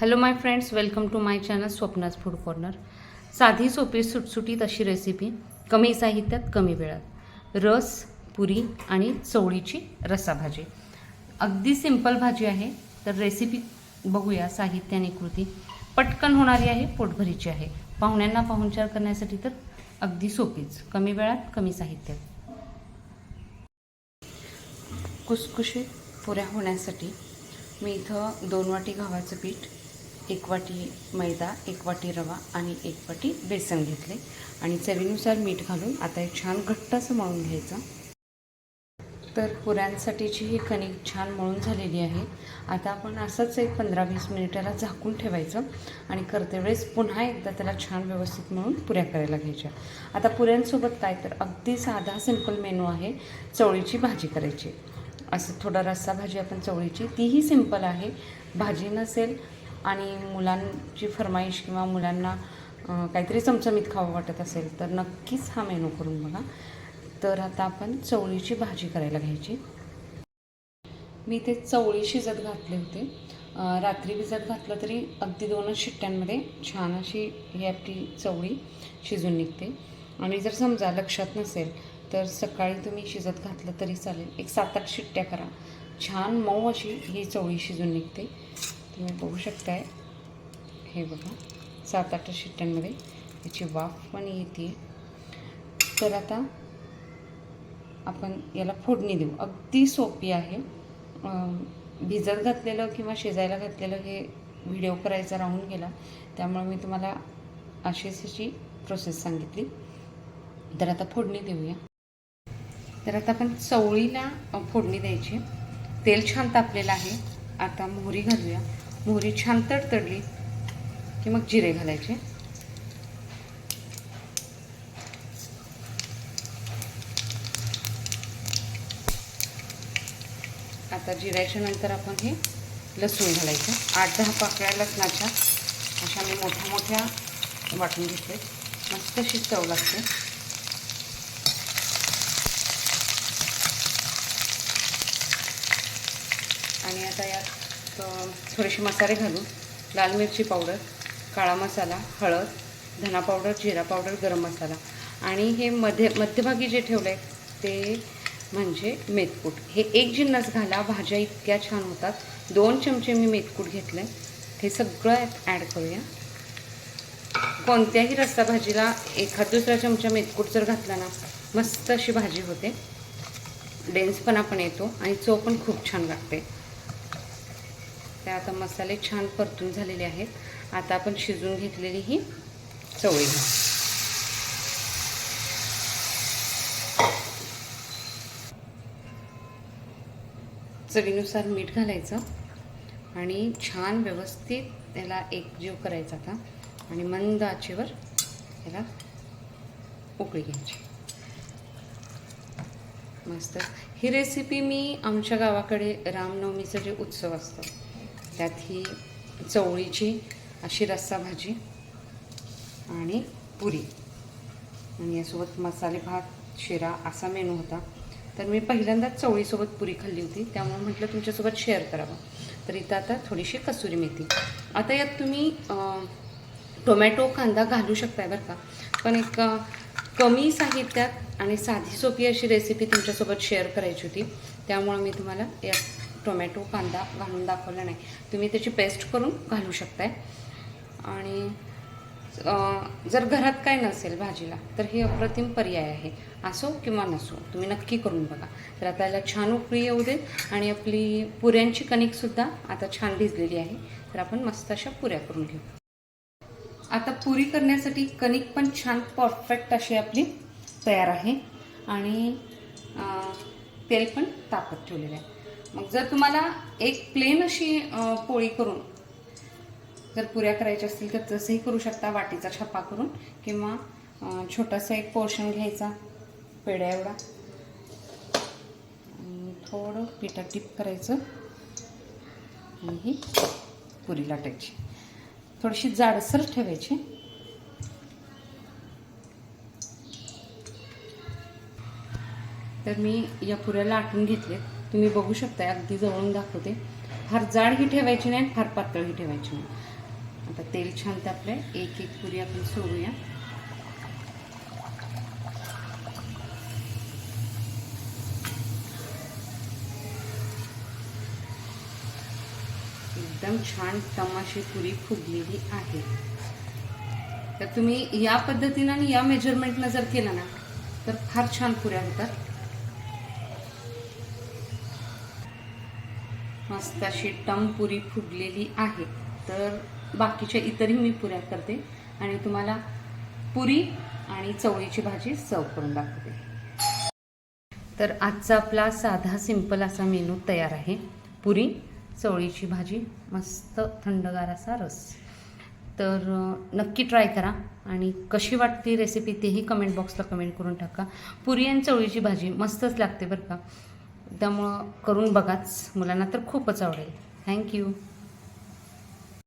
Hello my friends welcome to my channel Swapna's food corner साधी सोपी सुटसुटीत अशी रेसिपी कमी साहित्यात कमी वेळात. रस पुरी आणि चवळीची रसाभाजी. अगदी सिंपल भाजी आहे तर रेसिपी बघूया साहित्य आणि कृती. पटकन होणारी आहे पोटभरीची आहे. पाहुण्यांना पाहुणचार करण्यासाठी तर अगदी सोपीच. कमी वेळात कमी साहित्यात. कुसकुशीत पुऱ्या होण्यासाठी मी इथं दोन वाटी गव्हाचं पीठ एक वाटी मैदा एक वाटी रवा आणि एक वाटी बेसन घेतले. आणि चवीनुसार मीठ घालून आता एक छान घट्ट असं मळून घ्यायचं. तर पुऱ्यांसाठीची ही कणिक छान मळून झालेली आहे. आता आपण असंच एक पंधरा वीस मिनिटाला झाकून ठेवायचं आणि करते वेळेस पुन्हा एकदा त्याला छान व्यवस्थित मळून पुऱ्या करायला घ्यायच्या. आता पुऱ्यांसोबत काय तर अगदी साधा सिंपल मेनू आहे चवळीची भाजी करायची. असं थोडा रस्सा भाजी आपण चवळीची तीही सिंपल आहे. भाजी नसेल आणि मुलांची फरमाईश किंवा मुलांना काहीतरी चमचमीत खावं वाटत असेल तर नक्कीच हा मेनू करून बघा. तर आता आपण चवळीची भाजी करायला घ्यायची. मी ते चवळी शिजत घातले होते. रात्री भिजत घातलं तरी अगदी दोनच शिट्ट्यांमध्ये छान अशी ही आपली चवळी शिजून निघते. आणि जर समजा लक्षात नसेल तर सकाळी तुम्ही शिजत घातलं तरी चालेल. एक सात आठ शिट्ट्या करा. छान मऊ अशी ही चवळी शिजून निघते. तुम्ही बघू शकताय. हे बघा सात आठ शिट्ट्यांमध्ये याची वाफ पण येते. तर आता आपण याला फोडणी देऊ. अगदी सोपी आहे. भिजत घातलेलं किंवा शिजायला घातलेलं हे व्हिडिओ करायचा राहून गेला. त्यामुळे मी तुम्हाला अशीच अशी प्रोसेस सांगितली. तर आता फोडणी देऊया. तर आता आपण चवळीला फोडणी द्यायची. तेल छान तापलेलं आहे. आता मोहरी घालूया. मोहरी छान तडतडली की मग जिरे घालायचे. आता जिऱ्याच्या नंतर आपण हे लसूण घालायचं. आठ दहा पाकळ्या लसणाच्या. अशा मी मोठ्या मोठ्या वाटून घेतले मस्त अशी चव लागते. आणि आता यात थोडेसे मसाले घालू लाल मिरची पावडर काळा मसाला हळद धना पावडर जिरा पावडर गरम मसाला. आणि हे मध्ये मध्यभागी जे ठेवलं आहे ते म्हणजे मेथकूट. हे एक जिन्नस घाला भाज्या इतक्या छान होतात. दोन चमचे मी मेथकूट घेतले हे सगळं ॲड करूया. कोणत्याही रस्सा भाजीला एखाद दुसरा चमचा मेथकूट जर घातला ना मस्त अशी भाजी होते. डेन्सपणा पण येतो आणि चव पण खूप छान लागते. त्या आता मसाले छान परतून झालेले आहेत. आता आपण शिजून घेतलेली ही चवळी चवीनुसार मीठ घालायचं आणि छान व्यवस्थित त्याला एकजीव करायचा आता आणि मंद आचेवर त्याला उकळी घ्यायची. मस्त. ही रेसिपी मी आमच्या गावाकडे रामनवमीचं जे उत्सव असतं त्यात ही चवळीची अशी रस्सा भाजी आणि पुरी. आणि यासोबत मसाले भात शिरा असा मेनू होता. तर मी पहिल्यांदाच चवळीसोबत पुरी खाल्ली होती. त्यामुळे म्हटलं तुमच्यासोबत शेअर करावं. तर इथं आता थोडीशी कसुरी मेथी. आता यात तुम्ही टोमॅटो कांदा घालू शकताय बरं का. पण एक कमी साहित्यात आणि साधी सोपी अशी रेसिपी तुमच्यासोबत शेअर करायची होती. त्यामुळं मी तुम्हाला यात टोमॅटो कांदा घालून दाखवला नाही. तुम्ही त्याची पेस्ट करून घालू शकताय. आणि जर घरात काय नसेल भाजीला तर हे अप्रतिम पर्याय आहे. असो किंवा नसो तुम्ही नक्की करून बघा. तर आता याला छान उकळी येऊ दे आणि आपली पुऱ्यांची कणिकसुद्धा आता छान भिजलेली आहे. तर आपण मस्त अशा पुऱ्या करून घेऊ. आता पुरी करण्यासाठी कणिक पण छान परफेक्ट अशी आपली तयार आहे. आणि तेल पण तापत ठेवलेलं आहे. मग जर तुम्हाला एक प्लेन अशी पोळी करून जर पुऱ्या करायच्या असतील तर तसंही करू शकता वाटीचा छापा करून किंवा छोटासा एक पोर्शन घ्यायचा पेड्या एवढा. आणि थोडं पिठा टिप करायचं. आणि ही पुरी लाटायची. थोडीशी जाडसर ठेवायची. तर मी या पुऱ्या लाटून घेतले तुम्ही बघू शकता अगदी जवळून दाखवते. फार जाड ही ठेवायची नाही फार पातळ ही ठेवायची नाही. आता तेल छान तापलं एक एक पुरी आपण सोडूया. एकदम छान तमाशी पुरी फुगलेली आहे. तर तुम्ही या पद्धतीनं आणि या मेजरमेंटनं जर केलं ना तर फार छान पुऱ्या होतात. मस्त अशी टम पुरी फुगलेली आहे. तर बाकीच्या इतरही मी पुऱ्या करते आणि तुम्हाला पुरी आणि चवळीची भाजी सर्व करून दाखवते. तर आजचा आपला साधा सिंपल असा मेनू तयार आहे. पुरी चवळीची भाजी मस्त थंडगार असा रस. तर नक्की ट्राय करा आणि कशी वाटते रेसिपी तेही कमेंट बॉक्सला कमेंट करून टाका. पुरी आणि चवळीची भाजी मस्तच लागते बरं का. त्यामुळं करून बघाच. मुलांना तर खूपच आवडेल. थँक्यू